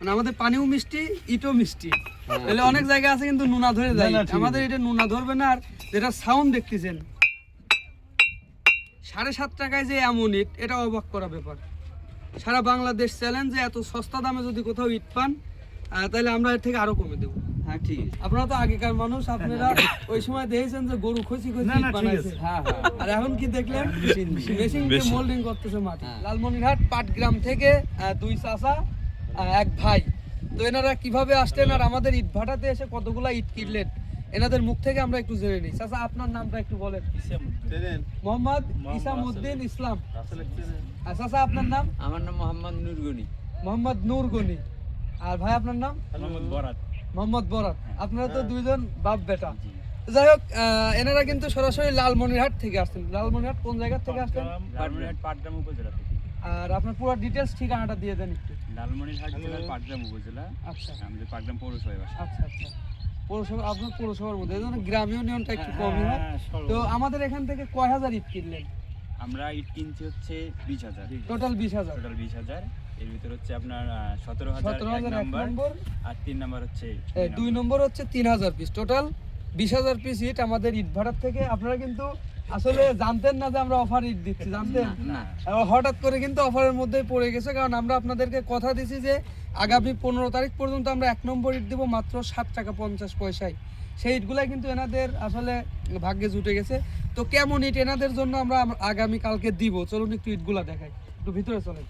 মানে আমাদের পানিও মিষ্টি ইটও মিষ্টি। তাহলে অনেক জায়গা আছে কিন্তু নুনা ধরে যায়। আমাদের এটা নুনা ধরবে না আর যেটা সাউন্ড দেখতেছেন সাড়ে সাত টাকায় যে এমন ইট এটা অবাক করা ব্যাপার। সারা বাংলাদেশ চ্যালেঞ্জ এত সস্তা দামে যদি কোথাও ইট পান তাহলে আমরা এর থেকে আরও কমে দেবো। হ্যাঁ ঠিক। আপনারা তো আগেকার মানুষ আপনারা ওই সময় দেখেছেন যে গরু খসি খসি বানাইছে। হ্যাঁ হ্যাঁ। আর এখন কি দেখলেন? মেশিন দিয়ে। মোল্ডিং করতেছে মাটি। হ্যাঁ। লালমনিরহাট পাটগ্রাম থেকে দুই আহ, এক ভাই। তো এনারা কীভাবে আসলেন আর আমাদের ইট ভাটাতে এসে কতগুলা ইট কিনলেন? এনাদের মুখ থেকে আমরা একটু জেনে নিই। চাচা আপনার নামটা একটু বলেন। মোহাম্মদ ইসামউদ্দিন ইসলাম। চাচা আপনার নাম? আমার নাম মোহাম্মদ নুরগনি। মোহাম্মদ নূর গনি আর ভাই আপনার নাম? মোহাম্মদ বরাত। আপনারা তো দুইজন বাপ বেটা। যাই হোক এনারা কিন্তু সরাসরি লালমনিরহাট থেকে আসছেন। লালমনিরহাট কোন জায়গা থেকে আসছেন? লালমনিরহাট পাটগ্রাম উপজেলা থেকে। আর আপনার পুরো ডিটেলস ঠিকানাটা দিয়ে দেন একটু। লালমনিরহাট জেলার পাটগ্রাম উপজেলা। আচ্ছা। আমাদের পাটগ্রাম পৌরসভায় বাসা আচ্ছা আচ্ছা। পৌরসভা আপনার পৌরসভার মধ্যে এই জন্য গ্রাম ইউনিয়নটা একটু কমই হয়। তো আমাদের এখান থেকে কয় হাজার ইট কিনলেন? আমরা ইট কিনছি হচ্ছে বিশ হাজার। টোটাল বিশ হাজার। টোটাল বিশ হাজার। এর ভিতর হচ্ছে আপনার সতেরো হাজার নম্বর আর তিন নম্বর হচ্ছে দুই নম্বর। হচ্ছে তিন হাজার পিস টোটাল বিশ হাজার পিস ইট আমাদের ইট ভাড়ার থেকে। আপনারা কিন্তু আসলে জানতেন না যে আমরা অফার ইট দিচ্ছি জানতেন? না হঠাৎ করে কিন্তু অফারের মধ্যেই পড়ে গেছে কারণ আমরা আপনাদেরকে কথা দিছি যে আগামী পনেরো তারিখ পর্যন্ত আমরা এক নম্বর ইট দিব মাত্র ষাট টাকা পঞ্চাশ পয়সায়। সেই ইটগুলাই কিন্তু এনাদের আসলে ভাগ্যে জুটে গেছে। তো কেমন ইট এনাদের জন্য আমরা আম- আগামী কালকে দিব? চলুন একটু ইটগুলা দেখাই। একটু ভিতরে চলেন।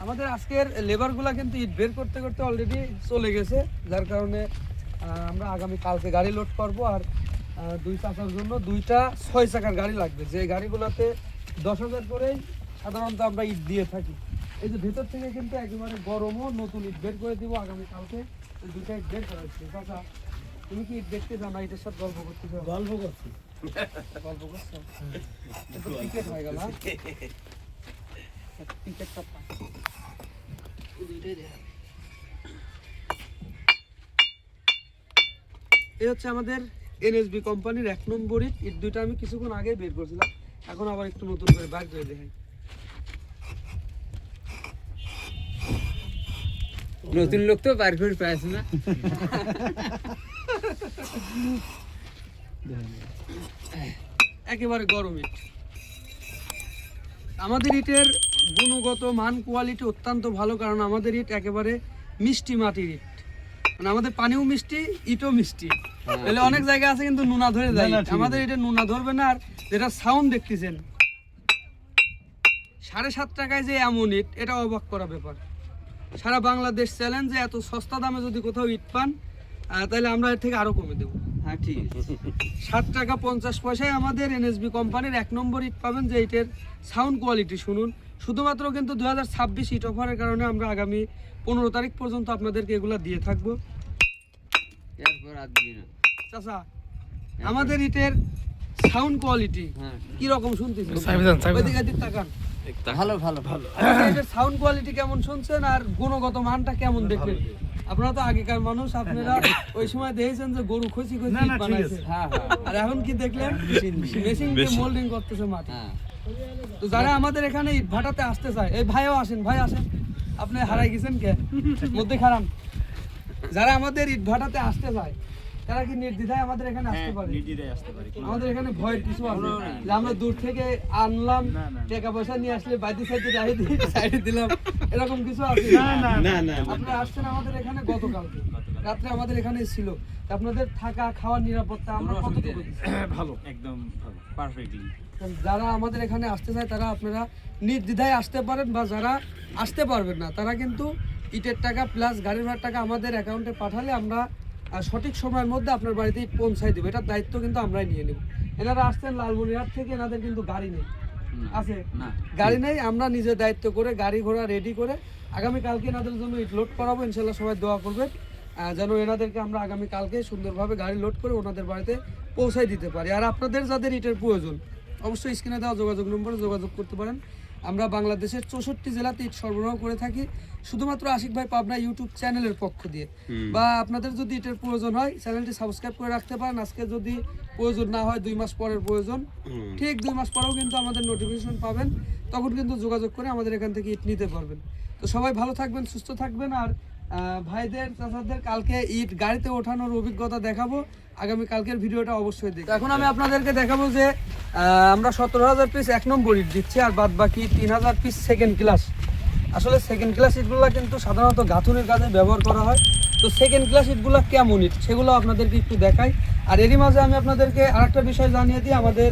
আমাদের আজকের লেবারগুলা কিন্তু ইট বের করতে করতে অলরেডি চলে গেছে যার কারণে আমরা আগামী কালকে গাড়ি লোড করব আর দুই চাকার জন্য দুইটা ছয় চাকার গাড়ি লাগবে। যে গাড়িগুলোতে দশ হাজার করেই সাধারণত আমরা ইট দিয়ে থাকি। এই যে ভেতর থেকে কিন্তু একেবারে গরমও নতুন ইট বের করে দিব আগামী কালকে এই দুইটা ইট বের করা হচ্ছে। চাচা তুমি কি ইট দেখতে চাও না? ইটের সাথে গল্প করতে চাও? গল্প করছি। গল্প করছ? টিকেট হয়ে গেল টিকেটটা দুইটাই দেখা। এই হচ্ছে আমাদের এনএসবি কোম্পানির এক নম্বর ইট ইট দুইটা আমি কিছুক্ষণ আগে বের করছিলাম। এখন আবার একটু নতুন করে বাইর করে দেখাই। নতুন লোক তো বার করে পাইছে না। একেবারে গরম ইট। আমাদের ইটের গুণগত মান কোয়ালিটি অত্যন্ত ভালো কারণ আমাদের ইট একেবারে মিষ্টি মাটির ইট। মানে আমাদের পানিও মিষ্টি ইটও মিষ্টি। তাহলে অনেক জায়গা আছে কিন্তু নুনা ধরে যায়। আমাদের এটা নুনা ধরবে না আর যেটা সাউন্ড দেখতেছেন সাড়ে সাত টাকায় যে এমন ইট এটা অবাক করা ব্যাপার। সারা বাংলাদেশ চ্যালেঞ্জ যে এত সস্তা দামে যদি কোথাও ইট পান তাহলে আমরা এর থেকে আরও কমে দেবো। হ্যাঁ ঠিক আছে। টাকা পঞ্চাশ পয়সায় আমাদের এনএসবি কোম্পানির এক নম্বর ইট পাবেন যে ইটের সাউন্ড কোয়ালিটি শুনুন। শুধুমাত্র কিন্তু দু হাজার ছাব্বিশ ইট অফারের কারণে আমরা আগামী পনেরো তারিখ পর্যন্ত আপনাদেরকে এগুলো দিয়ে থাকব। চাচা আমাদের ইটের সাউন্ড কোয়ালিটি হ্যাঁ। কি রকম শুনতেছেন। ওইদিকে তাকান। ভালো ভালো ভালো। সাউন্ড কোয়ালিটি কেমন শুনছেন আর গুণগত মানটা কেমন দেখলেন আপনারা তো আগেকার মানুষ আপনারা ওই সময় দেখেছেন যে গরু খসি খসি বানাইছে। হ্যাঁ হ্যাঁ। আর এখন কি দেখলেন? মেশিন দিয়ে। মোল্ডিং করতেছে মাটি। হ্যাঁ। তো যারা আমাদের এখানে ইট ভাটাতে আসতে চায় এই ভাইও আসেন ভাই আসেন। আপনি হারাই গেছেন কে? মধ্যে খারাপ যারা আমাদের ইট ভাটাতে আসতে চায় তারা কি নির্দ্বিধায় আমাদের এখানে আসতে পারে? নির্দ্বিধায় আসতে পারে আমাদের এখানে ভয়ের কিছু আছে। যে আমরা দূর থেকে আনলাম। টাকা পয়সা নিয়ে আসলে বাইতে সাইডে রাখি দিই সাইডে দিলাম। এরকম কিছু আছে? না না না না আপনারা আসছেন আমাদের এখানে গতকালকে। রাত্রে আমাদের এখানে ছিল। আপনাদের থাকা খাওয়ার নিরাপত্তা আমরা কতটুকু ভালো একদম ভালো পারফেক্টলি যারা আমাদের এখানে আসতে চায় তারা আপনারা নির্দ্বিধায় আসতে পারেন বা যারা আসতে পারবেন না তারা কিন্তু ইটের টাকা প্লাস গাড়ির ভাড়ার টাকা আমাদের অ্যাকাউন্টে পাঠালে আমরা সঠিক সময়ের মধ্যে আপনার বাড়িতে ইট পৌঁছাই দেবো। এটার দায়িত্ব কিন্তু আমরাই নিয়ে নেব। এনারা আসছেন লালমনিরহাট থেকে এনাদের কিন্তু গাড়ি নেই। আছে? গাড়ি নেই আমরা নিজের দায়িত্ব করে গাড়ি ঘোড়া রেডি করে আগামী কালকে এনাদের জন্য ইট লোড করাবো। ইনশাল্লাহ সবাই দোয়া করবেন আহ, যেন এনাদেরকে আমরা আগামী কালকে সুন্দরভাবে গাড়ি লোড করে ওনাদের বাড়িতে পৌঁছাই দিতে পারি। আর আপনাদের যাদের ইটের প্রয়োজন অবশ্যই স্ক্রিনে দেওয়া যোগাযোগ নম্বরে যোগাযোগ করতে পারেন। আমরা বাংলাদেশের চৌষট্টি জেলাতে ইট সরবরাহ করে থাকি শুধুমাত্র আশিক ভাই পাবনা ইউটিউব চ্যানেলের পক্ষ দিয়ে। বা আপনাদের যদি এটার প্রয়োজন হয় চ্যানেলটি সাবস্ক্রাইব করে রাখতে পারেন। আজকে যদি প্রয়োজন না হয় দুই মাস পরের প্রয়োজন। ঠিক দুই মাস পরেও কিন্তু আমাদের নোটিফিকেশন পাবেন। তখন কিন্তু যোগাযোগ করে আমাদের এখান থেকে ইট নিতে পারবেন। তো সবাই ভালো থাকবেন সুস্থ থাকবেন। আর ভাইদের, চাচাদের কালকে ইট গাড়িতে ওঠানোর অভিজ্ঞতা দেখাবো। আগামী কালকের ভিডিওটা অবশ্যই দেখি এখন আমি আপনাদেরকে দেখাবো যে আমরা সতেরো হাজার পিস এক নম্বর ইট দিচ্ছি, আর বাদ বাকি তিন হাজার পিস সেকেন্ড ক্লাস আসলে সেকেন্ড ক্লাস ইটগুলো কিন্তু সাধারণত গাঁথুনের কাজে ব্যবহার করা হয়। তো সেকেন্ড ক্লাস ইটগুলো কেমন ইট সেগুলো আপনাদেরকে একটু দেখাই। আর এরই মাঝে আমি আপনাদেরকে আরেকটা বিষয় জানিয়ে দিই। আমাদের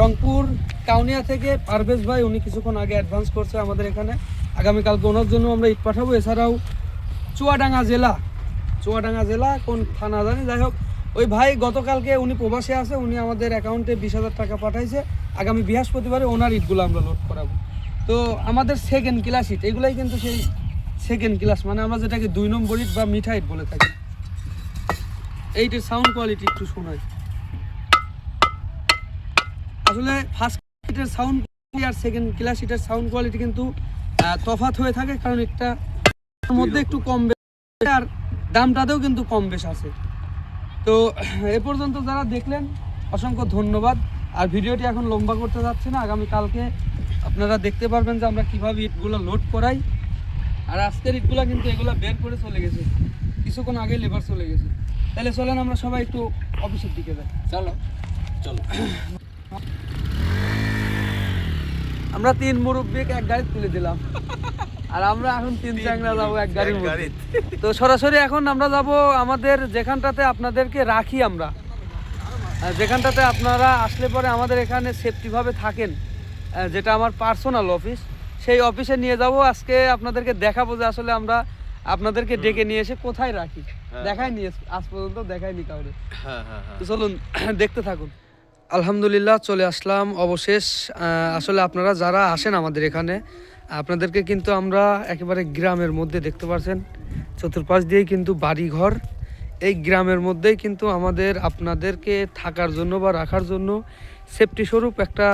রংপুর কাউনিয়া থেকে পারভেজ ভাই, উনি কিছুক্ষণ আগে অ্যাডভান্স করছে আমাদের এখানে। আগামীকালকে ওনার জন্য আমরা ইট পাঠাবো। এছাড়াও চুয়াডাঙ্গা জেলা। চুয়াডাঙ্গা জেলা, কোন থানা জানি, যাই হোক। ওই ভাই গতকালকে উনি প্রবাসে আছে, উনি আমাদের অ্যাকাউন্টে বিশ হাজার টাকা পাঠাইছে। আগামী বৃহস্পতিবারে ওনার ইটগুলো আমরা লোড করাবো। তো আমাদের সেকেন্ড ক্লাস ইট এগুলাই কিন্তু সেই সেকেন্ড ক্লাস মানে আমরা যেটাকে দুই নম্বর ইট বা মিঠা ইট বলে থাকি। এইটার সাউন্ড কোয়ালিটি একটু শোনাই। আসলে ফার্স্ট ইটের সাউন্ড আর সেকেন্ড ক্লাস ইটের সাউন্ড কোয়ালিটি কিন্তু তফাৎ হয়ে থাকে কারণ একটা মধ্যে একটু কম বেশ আর দামটাতেও কিন্তু কম বেশ আছে। তো এ পর্যন্ত যারা দেখলেন অসংখ্য ধন্যবাদ। আর ভিডিওটি এখন লম্বা করতে যাচ্ছে না আগামী কালকে আপনারা দেখতে পারবেন যে আমরা কীভাবে ইটগুলো লোড করাই। আর আজকের ইটগুলো কিন্তু এগুলো বের করে চলে গেছে। কিছুক্ষণ আগে লেবার চলে গেছে। তাহলে চলেন আমরা সবাই একটু অফিসের দিকে যাই। চলো। চলো। আমরা তিন মুরব্বীকে এক গাড়ি তুলে দিলাম। আর আমরা এখন তিন চ্যাংরা যাব এক গাড়ির মধ্যে। তো সরাসরি এখন আমরা যাব আমাদের যেখানটাতে আপনাদেরকে রাখি আমরা। যেখানটাতে আপনারা আসলে পরে আমাদের এখানে সেফটিভাবে থাকেন যেটা আমার পার্সোনাল অফিস সেই অফিসে নিয়ে যাব। আজকে আপনাদেরকে দেখাবো যে আসলে আমরা আপনাদেরকে ডেকে নিয়ে এসে কোথায় রাখি। দেখাই নিয়ে আজ পর্যন্ত দেখাইনি কাউরে। তো চলুন দেখতে থাকুন। আলহামদুলিল্লাহ চলে আসলাম অবশেষ। আসলে আপনারা যারা আসেন আমাদের এখানে আপনাদেরকে কিন্তু আমরা একেবারে গ্রামের মধ্যে দেখতে পাচ্ছেন চতুর্পাশ দিয়েই কিন্তু বাড়ি ঘর এই গ্রামের মধ্যেই কিন্তু আমাদের, আপনাদেরকে থাকার জন্য বা রাখার জন্য সেফটি স্বরূপ একটা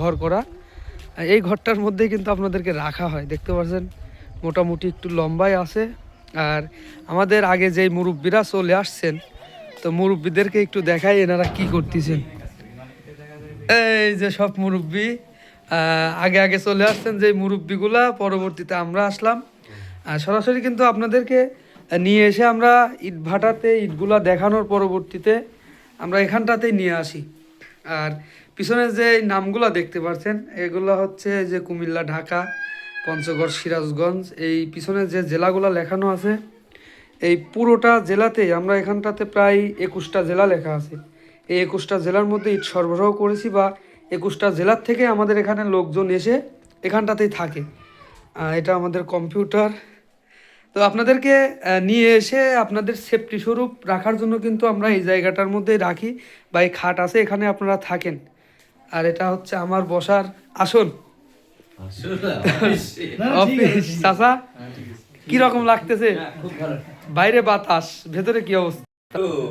ঘর করা। এই ঘরটার মধ্যেই কিন্তু আপনাদেরকে রাখা হয়, দেখতে পাচ্ছেন মোটামুটি একটু লম্বাই আছে। আর আমাদের আগে যেই মুরব্বীরা চলে আসছেন, তো মুরব্বীদেরকে একটু দেখাই এনারা কি করতেছেন। এই যে সব মুরব্বী। আগে আগে চলে আসছেন যে মুরব্বীগুলা, পরবর্তীতে আমরা আসলাম। সরাসরি কিন্তু আপনাদেরকে নিয়ে এসে আমরা ইট ভাটাতে ইটগুলা দেখানোর পরবর্তীতে আমরা এখানটাতেই নিয়ে আসি। আর পিছনে যে নামগুলা দেখতে পাচ্ছেন, এগুলো হচ্ছে যে কুমিল্লা, ঢাকা, পঞ্চগড়, সিরাজগঞ্জ, এই পিছনে যে জেলাগুলো লেখানো আছে, এই পুরোটা জেলাতেই আমরা এখানটাতে প্রায় একুশটা জেলা লেখা আছে। এই একুশটা জেলার মধ্যে ইট সরবরাহ করেছি বা একুশটা জেলার থেকে আমাদের এখানে লোকজন এসে এখানটাতেই থাকে। এটা আমাদের কম্পিউটার। তো আপনাদেরকে নিয়ে এসে আপনাদের সেফটি স্বরূপ রাখার জন্য কিন্তু আমরা এই জায়গাটার মধ্যেই রাখি বা এই খাট আছে এখানে আপনারা থাকেন। আর এটা হচ্ছে আমার বসার আসন। অফিস। চাচা কি রকম লাগতেছে? বাইরে বাতাস ভেতরে কি অবস্থা?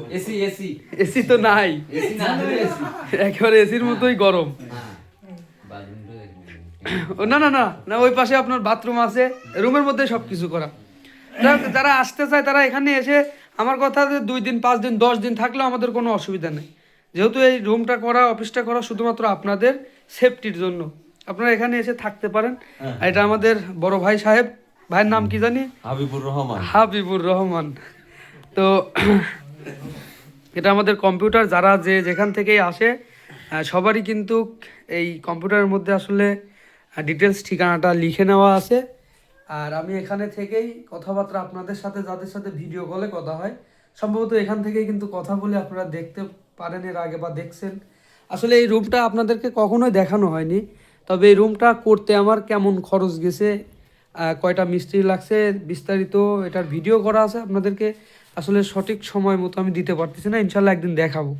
AC AC. এসি তো নাই। একেবারে এসির মতোই গরম। হ্যাঁ না না না না ওই পাশে আপনার বাথরুম আছে। রুমের মধ্যে সব কিছু করা। যারা- যারা আসতে চায় তারা এখানে এসে আমার কথা যে দুই দিন পাঁচ দিন দশ দিন থাকলেও আমাদের কোনো অসুবিধা নেই। যেহেতু এই রুমটা করা অফিসটা করা শুধুমাত্র আপনাদের সেফটির জন্য। আপনারা এখানে এসে থাকতে পারেন। এটা আমাদের বড় ভাই সাহেব। ভাইয়ের নাম কি জানি? হাবিবুর রহমান। হাবিবুর রহমান। তো এটা আমাদের কম্পিউটার, যারা যে যেখান থেকেই আসে সবারই কিন্তু এই কম্পিউটারের মধ্যে আসলে ডিটেলস ঠিকানাটা লিখে নেওয়া আছে। আর আমি এখানে থেকেই কথাবার্তা আপনাদের সাথে, যাদের সাথে ভিডিও কলে কথা হয়, সম্ভবত এখান থেকেই কিন্তু কথা বলে আপনারা দেখতে পারেন এর আগে বা দেখছেন। আসলে এই রুমটা আপনাদেরকে কখনোই দেখানো হয়নি, তবে এই রুমটা করতে আমার কেমন খরচ গেছে কয়টা মিস্ত্রি লাগছে, বিস্তারিত এটার ভিডিও করা আছে আপনাদেরকে। আসলে সঠিক সময় মতো আমি দিতে পারতেছি না ইনশাল্লাহ একদিন দেখাবো।